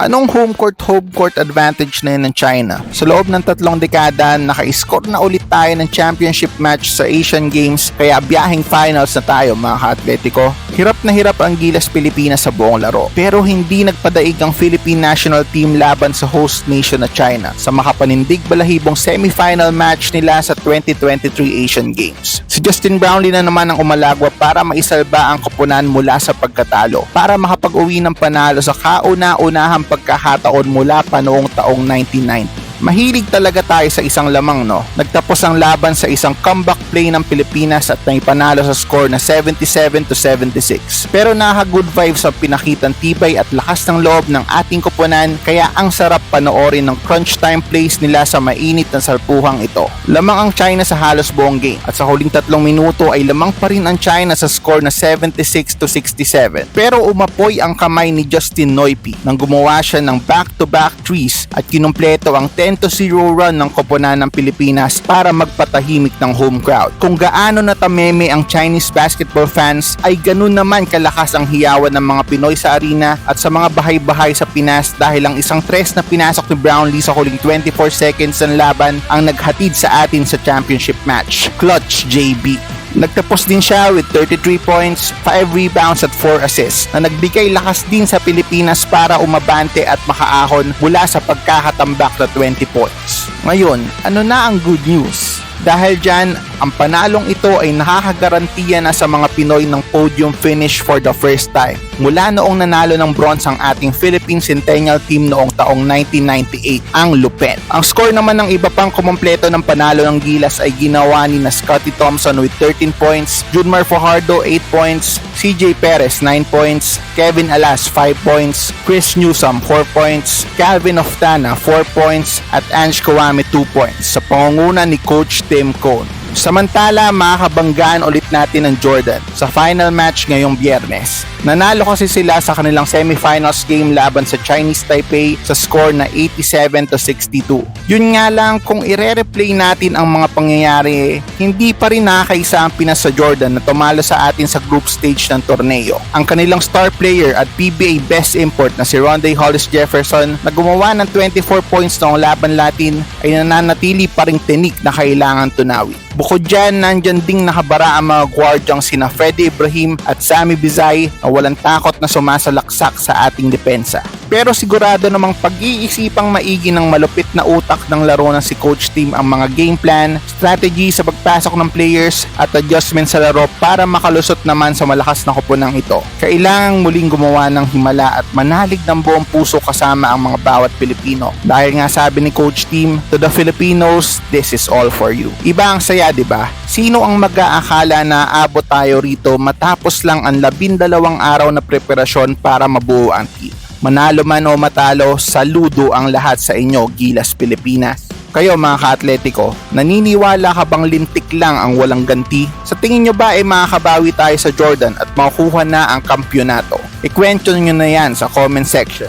Anong home court home court advantage na yun ng China? Sa loob ng tatlong dekada, naka-score na ulit tayo ng championship match sa Asian Games kaya biyahing finals na tayo mga ka-atletico. Hirap na hirap ang Gilas Pilipinas sa buong laro pero hindi nagpadaig ang Philippine national team laban sa host nation na China sa makapanindig balahibong semifinal match nila sa 2023 Asian Games. Si Justin Brownlee na naman ang umalagwa para maisalba ang koponan mula sa pagkatalo para makapag-uwi ng panalo sa kauna-unahang pagkahataon mula pa noong taong 1990. Mahilig talaga tayo sa isang lamang no. Nagtapos ang laban sa isang comeback play ng Pilipinas at may panalo sa score na 77 to 76. Pero naka good vibes ang pinakitang tibay at lakas ng loob ng ating koponan kaya ang sarap panoorin ng crunch time plays nila sa mainit na salpuhang ito. Lamang ang China sa halos buong game at sa huling tatlong minuto ay lamang pa rin ang China sa score na 76 to 67. Pero umapoy ang kamay ni Justin Noipi nang gumawa siya ng back-to-back threes at kinumpleto ang 10 to 0 run ng koponan ng Pilipinas para magpatahimik ng home crowd. Kung gaano natameme ang Chinese basketball fans ay ganun naman kalakas ang hiyawan ng mga Pinoy sa arena at sa mga bahay-bahay sa Pinas dahil ang isang tres na pinasok ni Brownlee sa huling 24 seconds ng laban ang naghatid sa atin sa championship match. Clutch JB. Nagtapos din siya with 33 points, 5 rebounds at 4 assists na nagbigay lakas din sa Pilipinas para umabante at makaahon mula sa pagkakatambak na 20 points. Ngayon, ano na ang good news? Dahil dyan, ang panalong ito ay nakakagarantiya na sa mga Pinoy ng podium finish for the first time. Mula noong nanalo ng bronze ang ating Philippine Centennial Team noong taong 1998, ang Lupet. Ang score naman ng iba pang kumumpleto ng panalo ng Gilas ay ginawa ni na Scotty Thompson with 13 points, Junmar Fajardo 8 points, CJ Perez 9 points, Kevin Alas 5 points, Chris Newsom 4 points, Calvin Oftana 4 points, at Ange Kawame 2 points. Sa pangunguna ni Coach Tim Cone. Samantala, makakabanggaan ulit natin ang Jordan sa final match ngayong biyernes. Nanalo kasi sila sa kanilang semifinals game laban sa Chinese Taipei sa score na 87 to 62. Yun nga lang, kung ire-replay natin ang mga pangyayari, hindi pa rin nakakaisa ang Pinas sa Jordan na tumalo sa atin sa group stage ng torneo. Ang kanilang star player at PBA best import na si Rondé Hollis Jefferson na gumawa ng 24 points noong laban Latin ay nananatili pa ring tinik na kailangan tunawin. Bukod dyan, nandyan ding nakabara ang mga gwardyang sina Freddy Ibrahim at Sami Bizay na walang takot na sumasalaksak sa ating depensa. Pero sigurado namang pag-iisipang maigi ng malupit na utak ng laro ng si Coach Team ang mga game plan, strategy sa pagpasok ng players at adjustment sa laro para makalusot naman sa malakas na koponang ito. Kailangang muling gumawa ng himala at manalig ng buong puso kasama ang mga bawat Pilipino. Dahil nga sabi ni Coach Team, to the Filipinos, this is all for you. Iba ang saya, di ba? Sino ang mag-aakala na aabot tayo rito matapos lang ang labindalawang araw na preparasyon para mabuo ang team? Manalo man o matalo, saludo ang lahat sa inyo, Gilas Pilipinas. Kayo mga ka-atletiko, naniniwala ka bang lintik lang ang walang ganti? Sa tingin nyo ba ay makakabawi tayo sa Jordan at makukuha na ang kampyonato? Ikwento nyo na yan sa comment section.